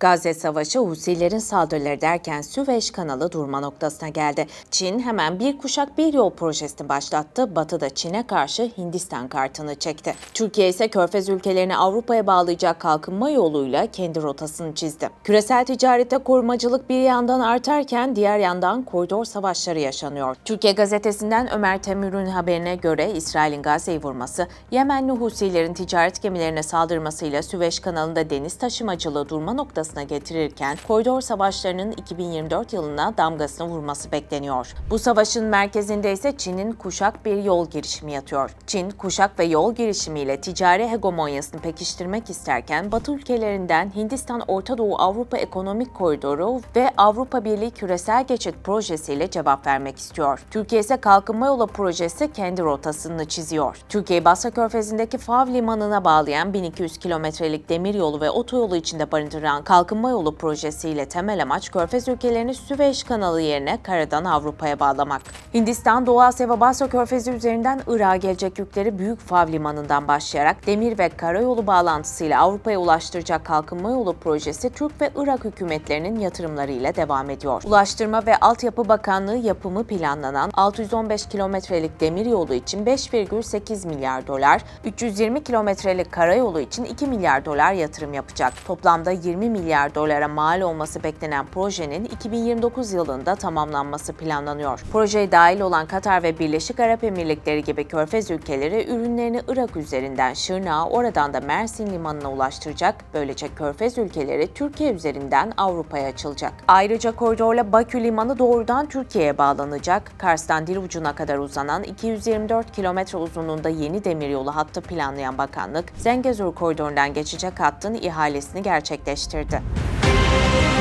Gazze Savaşı Husilerin saldırıları derken Süveyş kanalı durma noktasına geldi. Çin hemen bir kuşak bir yol projesini başlattı. Batı da Çin'e karşı Hindistan kartını çekti. Türkiye ise Körfez ülkelerini Avrupa'ya bağlayacak kalkınma yoluyla kendi rotasını çizdi. Küresel ticarette korumacılık bir yandan artarken diğer yandan koridor savaşları yaşanıyor. Türkiye gazetesinden Ömer Temür'ün haberine göre İsrail'in Gazze'yi vurması, Yemenli Husilerin ticaret gemilerine saldırmasıyla Süveyş kanalında deniz taşımacılığı durma noktasına getirirken koridor savaşlarının 2024 yılına damgasını vurması bekleniyor. Bu savaşın merkezinde ise Çin'in kuşak bir yol girişimi yatıyor. Çin, kuşak ve yol girişimiyle ticari hegemonyasını pekiştirmek isterken Batı ülkelerinden Hindistan Orta Doğu Avrupa Ekonomik Koridoru ve Avrupa Birliği Küresel Geçit projesiyle cevap vermek istiyor. Türkiye ise Kalkınma Yolu projesi kendi rotasını çiziyor. Türkiye Basra Körfezi'ndeki Fav Limanı'na bağlayan 1200 kilometrelik demir yolu ve otoyolu içinde barındıran Kalkınma Yolu projesiyle temel amaç Körfez ülkelerini Süveyş kanalı yerine karadan Avrupa'ya bağlamak. Hindistan, Doğu Asya ve Basra Körfezi üzerinden Irak'a gelecek yükleri Büyük Fav Limanı'ndan başlayarak demir ve karayolu bağlantısıyla Avrupa'ya ulaştıracak Kalkınma Yolu projesi Türk ve Irak hükümetlerinin yatırımlarıyla devam ediyor. Ulaştırma ve Altyapı Bakanlığı yapımı planlanan 615 kilometrelik demir yolu için 5,8 milyar dolar, 320 kilometrelik karayolu için 2 milyar dolar yatırım yapacak. Toplamda 20 milyar dolara mal olması beklenen projenin 2029 yılında tamamlanması planlanıyor. Projeye dahil olan Katar ve Birleşik Arap Emirlikleri gibi körfez ülkeleri ürünlerini Irak üzerinden Şırnak'a, oradan da Mersin limanına ulaştıracak. Böylece körfez ülkeleri Türkiye üzerinden Avrupa'ya açılacak. Ayrıca koridorla Bakü limanı doğrudan Türkiye'ye bağlanacak. Kars'tan dil ucuna kadar uzanan 224 kilometre uzunluğunda yeni demiryolu hattı planlayan bakanlık, Zengezur koridorundan geçecek hattın ihalesini gerçekleştirdi. Música